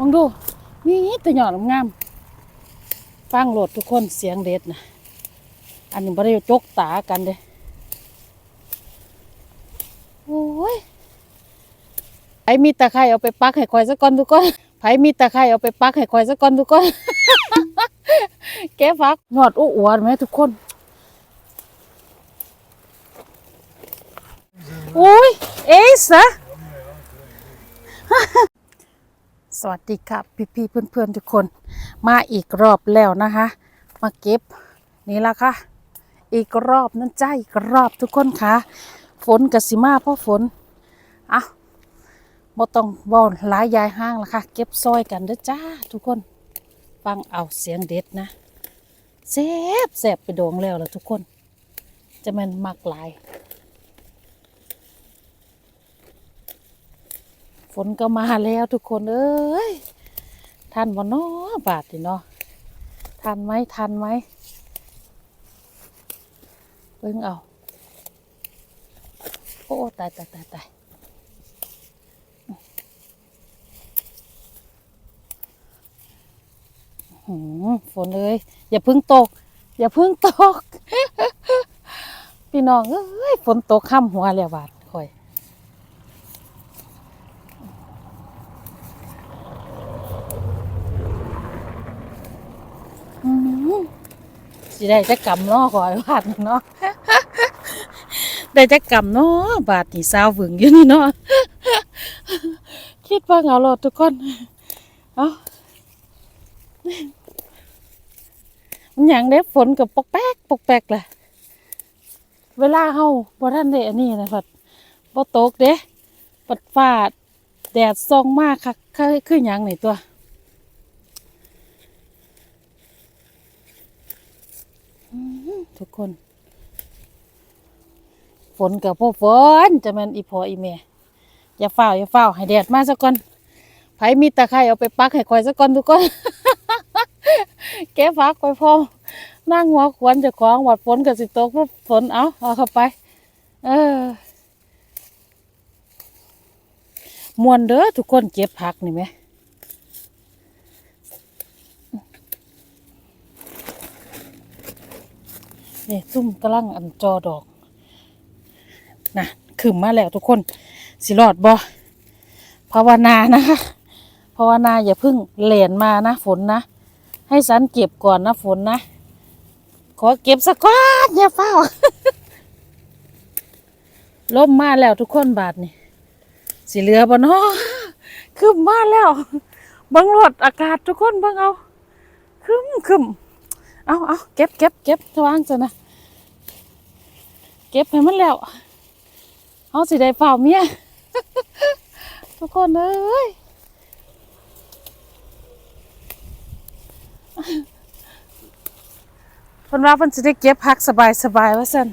มองดู นี่แต่หยอดงาม ฟังโหลดทุกคนเสียงเด็ดนะอันนี้บ่ได้จกตากันเด้โอ้ยไผมีตะไคร้เอาไปปักให้คอยซะก่อนทุกคนไผมีตะไคร้เอาไปปักให้คอยซะก่อนทุกคนแกฟักหยอดอ้อวดไหมทุกคนโอ้ยเอ๊ะ สวัสดีครับพี่ๆเพื่อนๆทุกคนมาอีกรอบแล้วนะคะ มาเก็บนี่ละค่ะ อีกรอบนั่นใจาอีกรอบทุกคนค่ะ ฝนกับสิมาเพราะฝนอะบ่ต้องบอลหลายยายห้างละค่ะ เก็บซอยกันเด้อจ้า ทุกคนฟังเอาเสียงเด็ดนะแซ่บแซ่บไปโดงแล้วล่ะทุกคน จะมันมักหลาย นก็มาแล้วทุกคนเอ้ยทันบ่เนาะบาดนี่เนาะทันไหมทันไหมเบิ่งเอาโอ้ตายตายตายตายฝนเลย อย่าเพึ่งตก อย่าเพึ่งตก พี่น้องเอ้ยฝนตกค่ำหัวแล้วบาดคอย อืม สิได้จะกำเนาะขอยบาทนี่เนาะได้จะกำเนาะบาทนี่สาวฝึงอยู่นี่เนาะคิดว่าเหงาโลอดทุกคนเอามันยังเด้ฝนกับปกแป๊กปกแป๊กแหละเวลาเฮาบ่ทันได้อันนี้นะพัดบ่ตกเด้ปัดฟ้าแดดส่องมากคักคือคือหยังนี่ตัว ทุกคน ฝนกับพวกฝนจะมันอีพออีเมอย่าเฝ้าอย่าเฝ้าให้แดดมาสักก่อนไผมีตะไคร้เอาไปปักให้คอยสักก่อนทุกคน แกฟักไปพอมนั่งหัวขวนจะคล้าของวัดฝนกับสิตกพราะฝนเอาเอาเข้าไป เออมวนเด้อทุกคนเก็บผักนี่ไหม นี่ซุ่มกำลังอันจอดอกนะขึ้นมาแล้วทุกคนสิรอดบ่ภาวนานะคะภาวนาอย่าพึ่งเหลนมานะฝนนะให้สันเก็บก่อนนะฝนนะ ขอเก็บสักก้อนอย่าเฝ้าล่มมาแล้วทุกคนบาทนี่สิเหลือบ่เนาะขึ้นมาแล้วบังรถอากาศทุกคนบังเอาคึมคึม เอาเอาเก็บเก็บเก็บทวางจะนะเก็บให้มันแล้วเอาสิได้เปล่าเมียทุกคนเอ้ยเพิ่นว่าเพิ่นสิได้เก็บพักสบายสบายว่าซั่น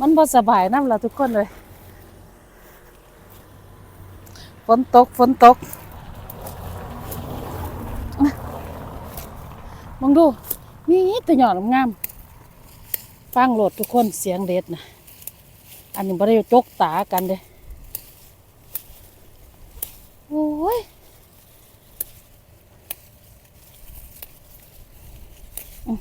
มันบ่สบายนำละทุกคนเลยฝนตกฝนตกมองดู นี่แต่หยอดงามฟังโหลดทุกคนเสียงเด็ดนะอันนี้บ่ได้จกตากันเด้โอ้ยอืม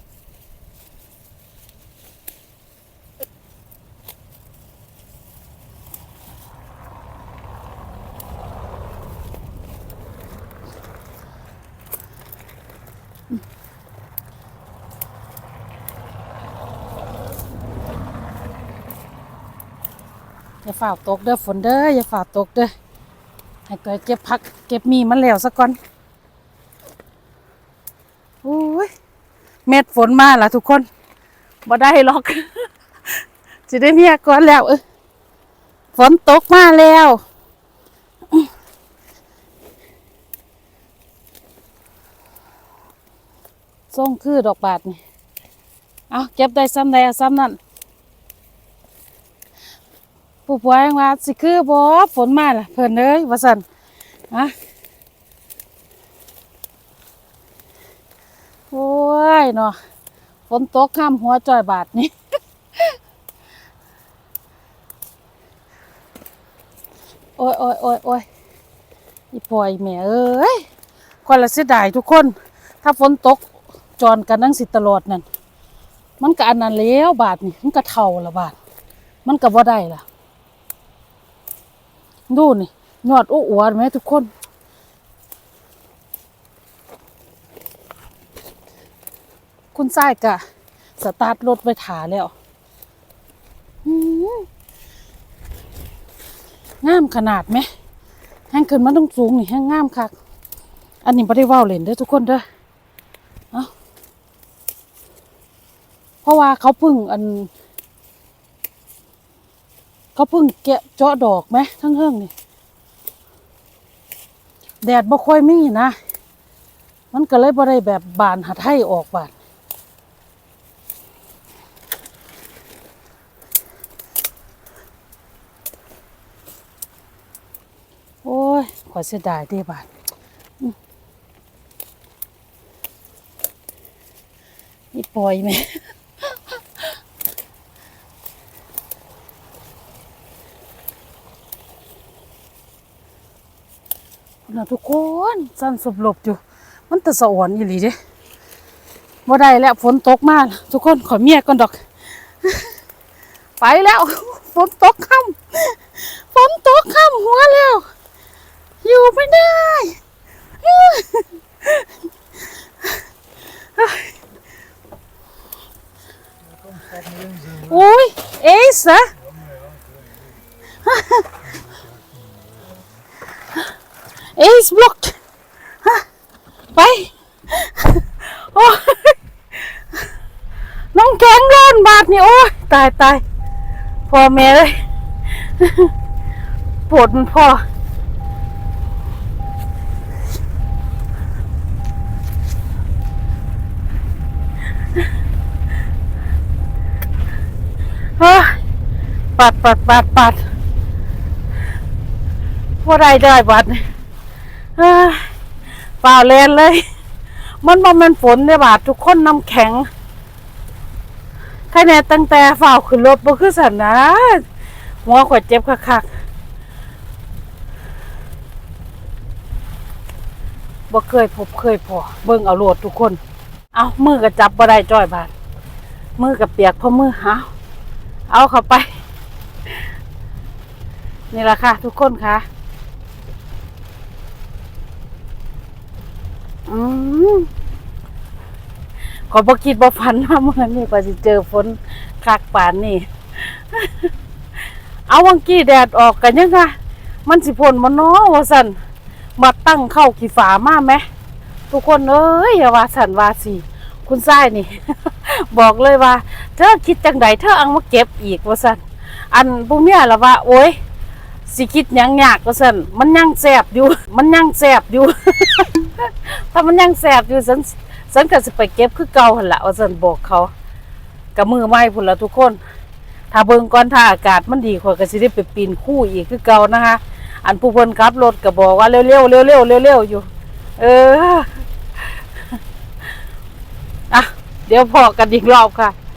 อย่าฝ่าตกเด้อฝนเด้ออย่าฝ่าตกเด้อให้เกิดเก็บผัก เก็บมีมันแล้วซะก่อนโอ้ยเม็ดฝนมาละทุกคนบ่ได้หรอกจะได้เมียก่อนแล้วเออฝนตกมาแล้วส่งคือดอกบาทนี่เอาเก็บได้ซ้ำใดเอาซ้ำนั่น ผู้ป่วยว่าสิคือบ่ฝนมาล่ะเพิ่นเอ้ยว่าซั่นะโอ้ยเนาะฝนตกข้ามหัวจอยบาทนี่โอ้ยโอ้ยโอ้ยโอ้ยอีพ่อยแม่เอ้ยคนละเสียดายทุกคน ถ้าฝนตกจอนกันนั่งสิตลอดนั่นมันก็อันนั้นแล้วบาทนี่มันก็เท่าละบาท มันก็บ่ได้ล่ะ ดูนี่ยอดอ้วนไหมทุกคน คุณทรายกะ สตาร์ทรถไปถาแล้วงามขนาดไหมแห้งขึ้นมาต้องสูงนี่แห้งงามคักอันนี้ไม่ได้ว่าวเล่นเด้อทุกคนเด้อเพราะว่าเขาพึ่งอัน เขาเพึ่งแกะเจาะดอกไหมทั้งเฮืองนี่แดดบ่ค่อยมีนะ มันก็เลยบ่ได้แบบบานหัดให้ออกบานโอ้ยขอเสียดายเด้บาทอืมนี่ปล่อยไหม นะทุกคนสั้นสบหลบอยู่ มันแต่สะอ่อนอีหลีเด้บ่ได้แล้วฝนตกมากทุกคนขอเมียก่อนดอก ไปแล้วฝนตกค่ำฝนตกค่ำหัวแล้ว เอสบล็อกไปโอ้ยน้องแข็งร้อนบาดนี่โอ้ยตายตายพ่อแม่เลยปวดมันพ่อปัดปัดปัดปัดว่าได้ได้บัดนี่ย เปล่าแลนเลย มันบ่แมันฝนเนี่ยบาดทุกคนน้ำแข็งใครเนี่ยตั้งแต่ฝ่าวขึ้นรถบ่คือสันนะหัวขวดเจ็บคักๆบ่เคยพบเคยพอเบิ่งเอาโลดทุกคน เอามือก็จับบ่ได้จ้อยบาดมือกับเปียกเพราะมือหาเอาเข้าไป นี่แหละค่ะ ทุกคนค่ะ อืมขอบอกคิดบ่ฝันว่าเมื่อนี้ก็จะเจอฝนคักป่านนี่ เอาวังกี้แดดออกกันยังไงมันสิพ่นมันน้อว่าสันมาตั้งเข้าขี่ฝามาไหมทุกคนเอ้ยว่าสันว่าสิคุณทรายนี่ บอกเลยว่า เธอคิดจังใดเธอเอามาเก็บอีกว่าสันอันพวกเนี้ยละว่า โอ้ยสิคิดหยังยากว่าสันมันยังแสบอยู่ มันยังแสบอยู่ ถ้ามันยังแสบอยู่สันสันก็สิไปเก็บคือเก่าหั่นละว่าฉันบอกเขากับมือไม้พุ่นละทุกคน ถ้าเบิ่งก่อนถ้าอากาศมันดีกว่าก็สิได้ไปปีนคู่อีกคือเก่านะคะ อันผู้เพิ่นขับรถก็บอกว่าเร็วๆเร็วๆเร็วๆอยู่ เอออะเดี๋ยวพอกันอีกรอบค่ะ